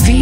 V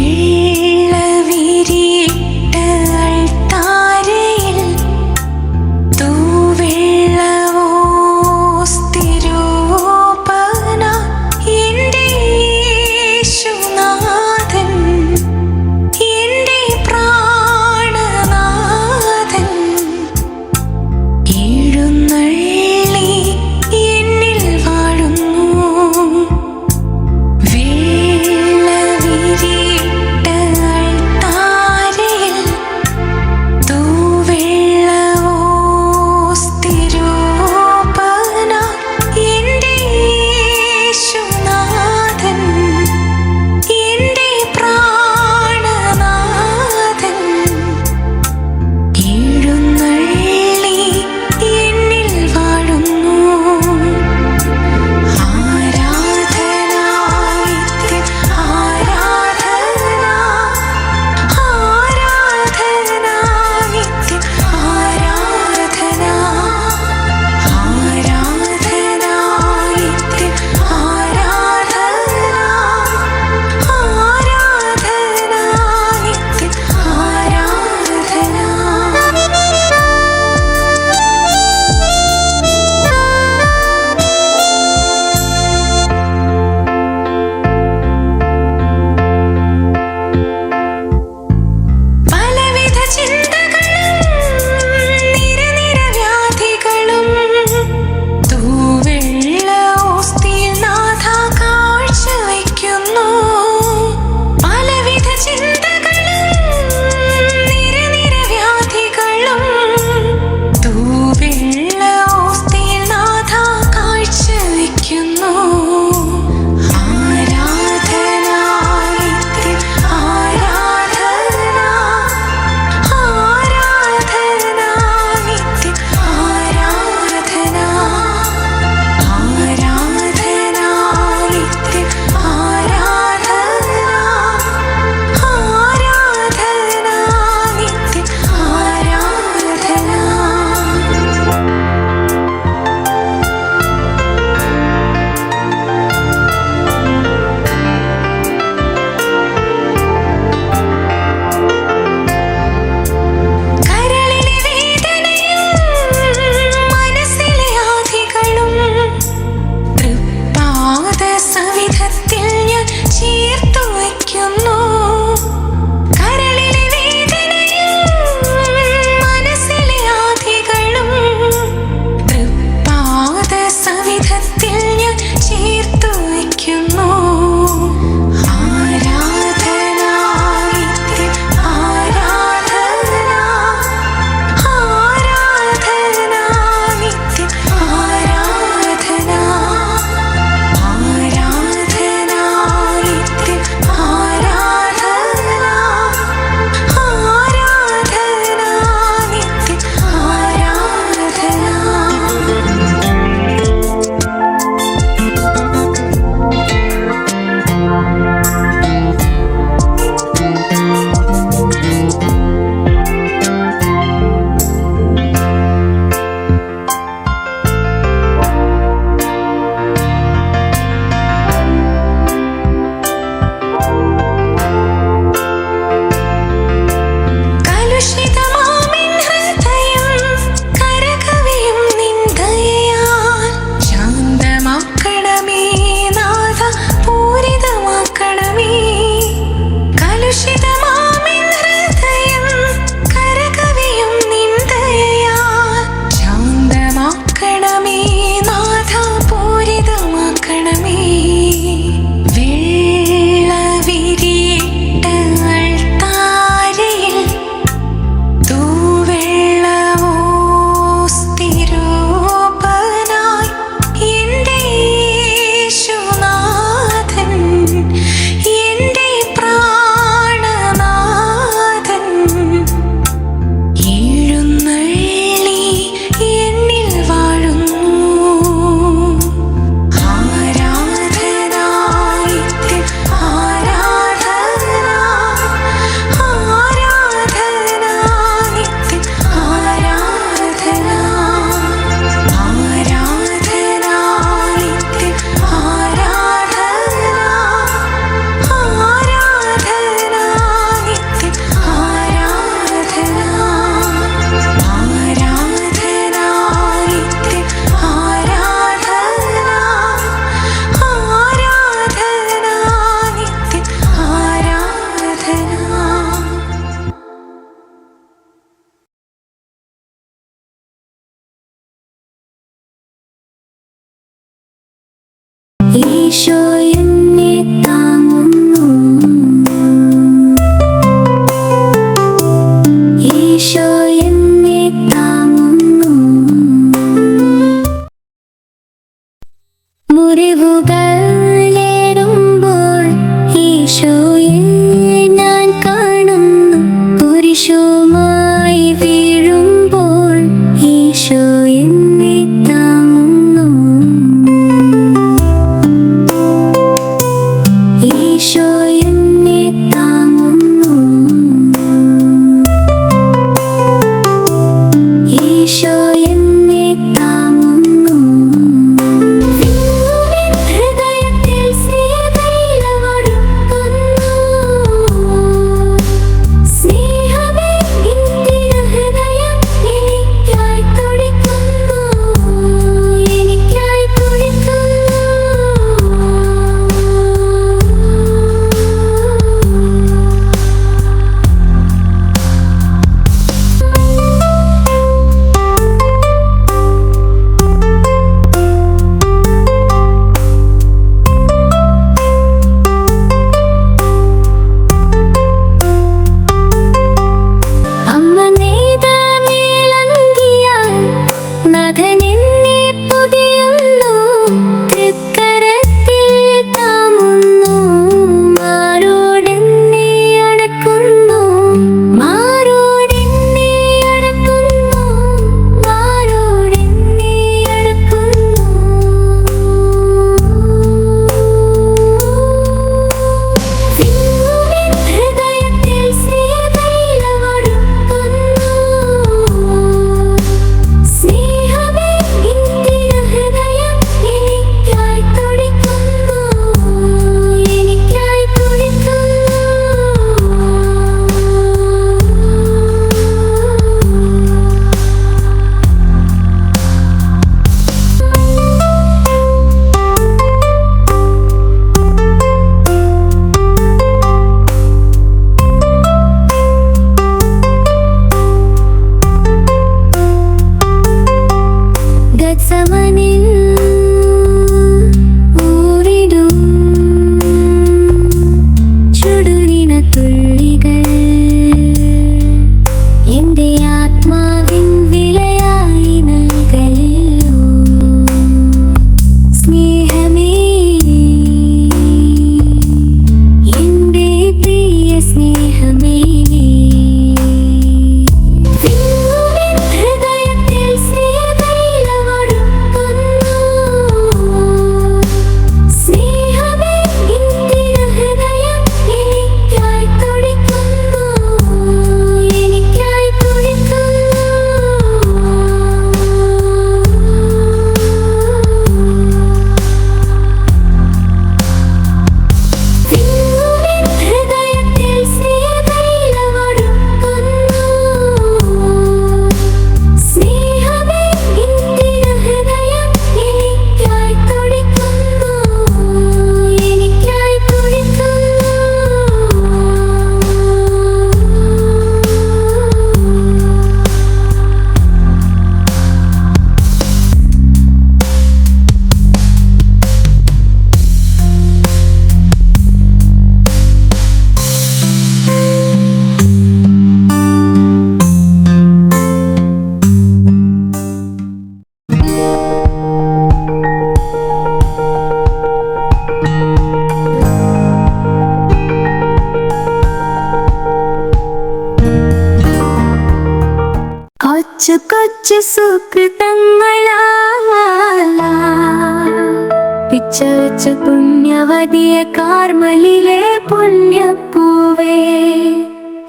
കാച്ച പുണ്യവതിയ കാർമലിലെ പുണ്യപ്പൂവേ.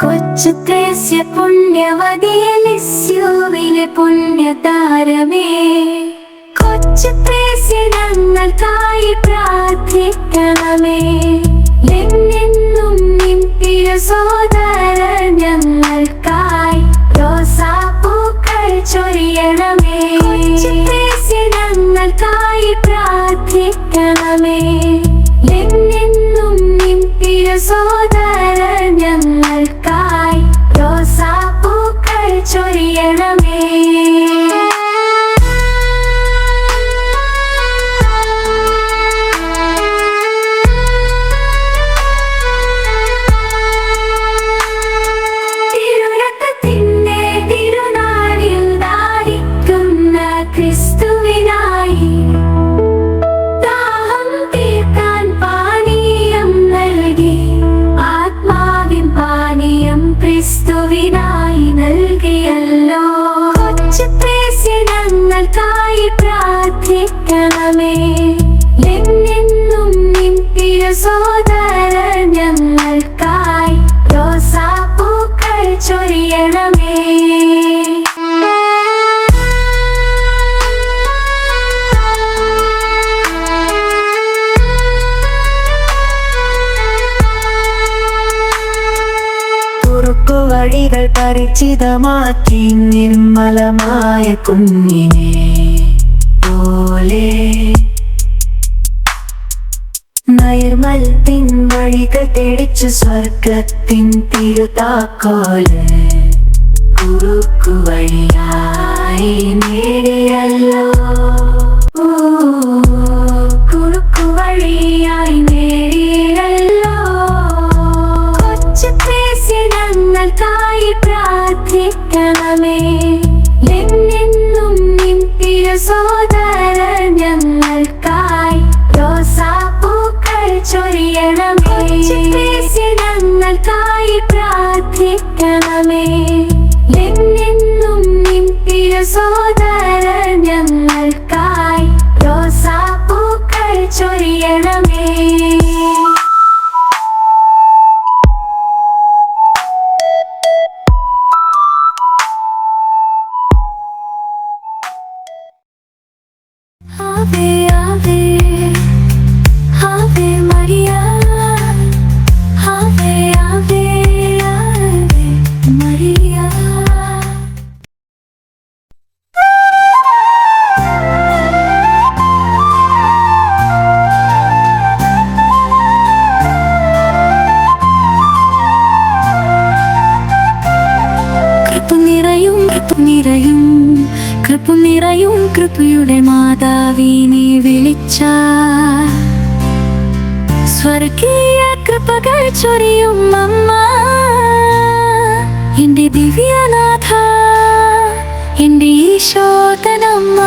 Kochuthresia പുണ്യവതിയെ ലിസ്യൂവിലെ പുണ്യതാരമേ. Kochuthresia ഞങ്ങൾക്കായി പ്രാർത്ഥിക്കണമേ. എന്നെന്നും നിൻ തിരസോദ കുറുക്കു വഴികൾ പരിചിതമാക്കി നിർമ്മലമായ കുഞ്ഞിനെ. വഴികൾ തെളിച്ചു സ്വർഗത്തിൻ തിരുതാക്കോൽ കുറുക്കു വഴിയായി നേടിയല്ലോ. so കൃപ നിറയും കൃപ നിറയും കൃപ നിറയും കൃപയുടെ മാതാവിനെ വിളിച്ച സ്വർഗീയ കൃപകൾ ചൊരിയും അമ്മ. എന്റെ ദിവ്യനാഥ എന്റെ ഈശോതനമ്മ.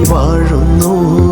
വാഴുന്നു.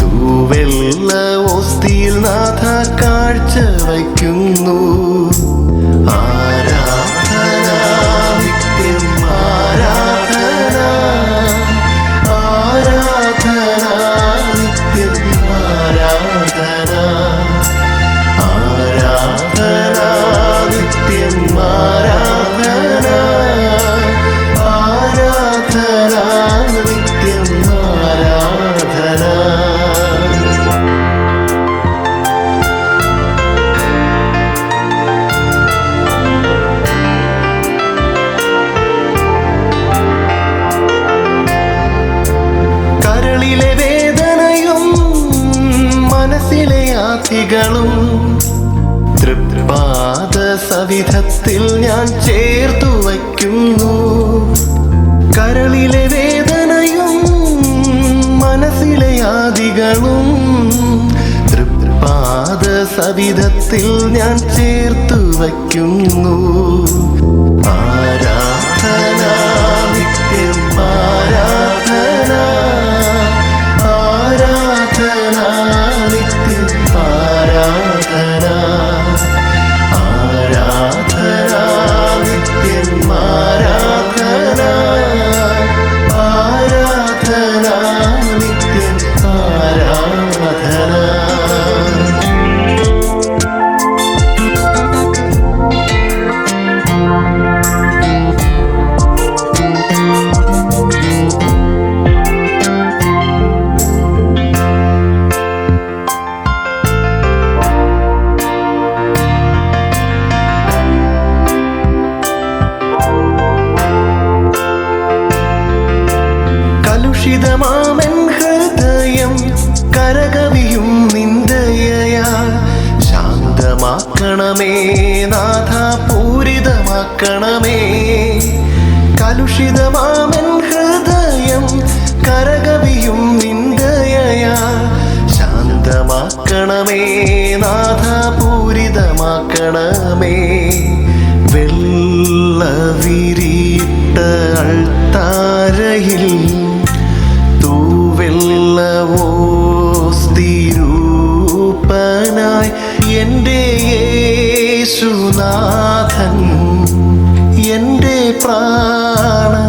തൂവെള്ള ഓസ്തിയിൽ നാഥ കാഴ്ച വയ്ക്കുന്നു. ആരാ പ്രവൃത്തികളും തൃപ്പാദ സവിധത്തിൽ ഞാൻ ചേർത്തു വയ്ക്കുന്നു. കരളിലെ വേദനയും മനസ്സിലെ ആദികളും തൃപ്പാദ സവിധത്തിൽ ഞാൻ ചേർത്തു വയ്ക്കുന്നു. ആരാധന കരകവിയാക്കണമേ കലുഷിതമാമൻ ഹൃദയം കരകവിയും നിന്ദയയാ ശാന്തമാക്കണമേ. നാഥപൂരിതമാക്കണമേ. വെള്ളവിരിയിട്ട അൾത്താരയിൽ തൂവെല്ലവോ സ്ഥിരൂപനായി എന്റെ യേശുനാഥൻ പ്രാണനാഥൻ